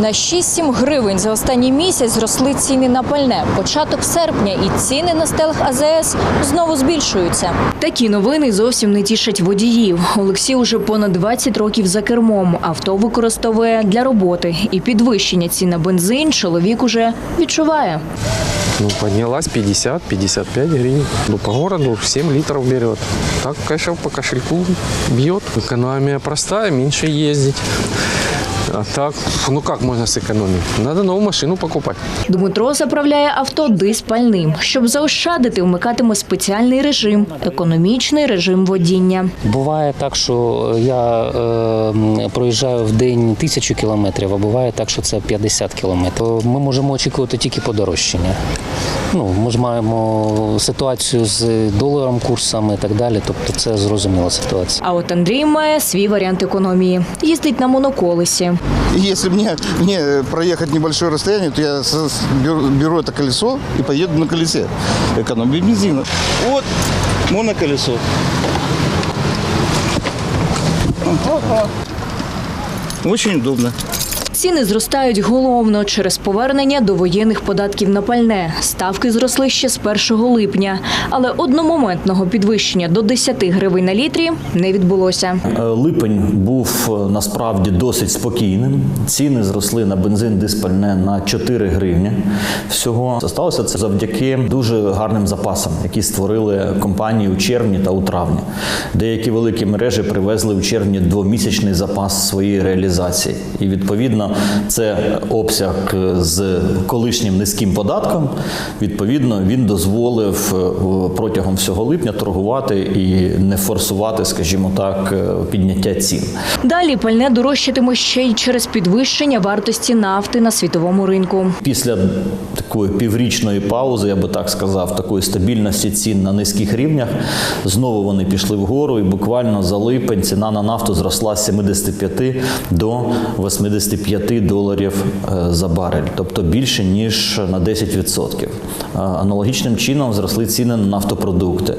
На 6-7 гривень за останній місяць зросли ціни на пальне. Початок серпня і ціни на стелах АЗС знову збільшуються. Такі новини зовсім не тішать водіїв. Олексій уже понад 20 років за кермом. Авто використовує для роботи. І підвищення цін на бензин чоловік уже відчуває. Ну, поднялась 50-55 гривен. Ну, по городу 7 литров берет. Так, конечно, по кошельку бьет. Экономия простая, меньше ездить. А так, ну как можно сэкономить? Надо новую машину покупать. Дмитро заправляє авто диспальним. Щоб заощадити, вмикатиме спеціальний режим – економічний режим водіння. Буває так, що я е, проїжджаю в день тисячу кілометрів, а буває так, що це 50 кілометрів. Ми можемо очікувати тільки подорожчання. Ну, ми ж маємо ситуацію з доларом, курсами і так далі. Тобто це зрозуміла ситуація. А от Андрій має свій варіант економії. Їздить на моноколесі. И Если мне, мне проехать небольшое расстояние, то я беру, это колесо и поеду на колесе. Экономия бензина. Вот моноколесо. Очень удобно. Ціни зростають головно через повернення до воєнних податків на пальне. Ставки зросли ще з 1 липня, але одномоментного підвищення до 10 гривень на літрі не відбулося. Е, Липень був е, насправді досить спокійним. Ціни зросли на бензин диспальне на 4 гривні. Всього сталося це завдяки дуже гарним запасам, які створили компанії у червні та у травні. Деякі великі мережі привезли у червні двомісячний запас своєї реалізації. І відповідно це обсяг е, з колишнім низьким податком. Відповідно, він дозволив е, протягом всього липня торгувати і не форсувати, скажімо так, е, підняття цін. Далі пальне дорожчатиме ще й через підвищення вартості нафти на світовому ринку. Після такої піврічної паузи, я би так сказав, такої стабільності цін на низьких рівнях, знову вони пішли вгору, і буквально за липень ціна на нафту зросла з 75 до 85 доларів е, за барель, тобто більше ніж на 10%. Аналогічним чином зросли ціни на нафтопродукти.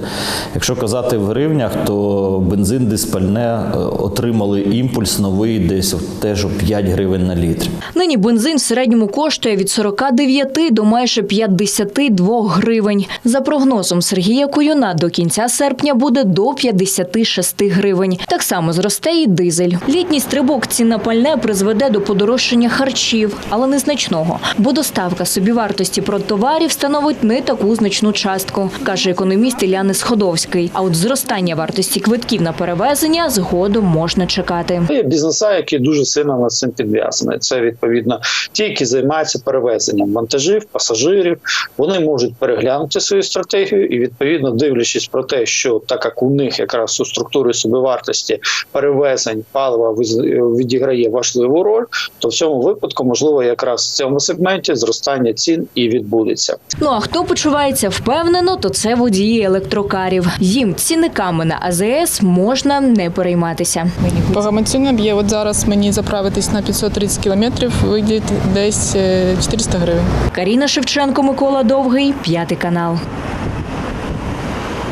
Якщо казати в гривнях, то бензин диспальне е, отримали імпульс новий десь теж у 5 гривень на літр. Нині бензин в середньому коштує від 49 до майже 52 гривень. За прогнозом Сергія Куюна, до кінця серпня буде до 56 гривень. Так само зросте і дизель. Літній стрибок цін на пальне призведе до подорожчання харчів, але незначного, бо доставка собівартості продтоварів становить не таку значну частку, каже економіст Іляни Сходовський. А от зростання вартості квитків на перевезення згодом можна чекати. Є бізнеса, які дуже сильно над цим підв'язані. Це відповідно ті, які займаються перевезенням вантажів, пасажирів. Вони можуть переглянути свою стратегію і відповідно дивлячись про те, що так як у них якраз у структурі собівартості перевезень палива відіграє важливу роль, то в цьому випадку можливо якраз в цьому сегменті зростання цін і відбудеться. Ну а хто почувається впевнено, то це водії електрокарів. Їм цінниками на АЗС можна не перейматися. Повноцінно б'є. От зараз мені заправитись на 530 кілометрів вийде десь е, 400 гривень. Каріна Шевченко, Микола Довгий, п'ятий канал.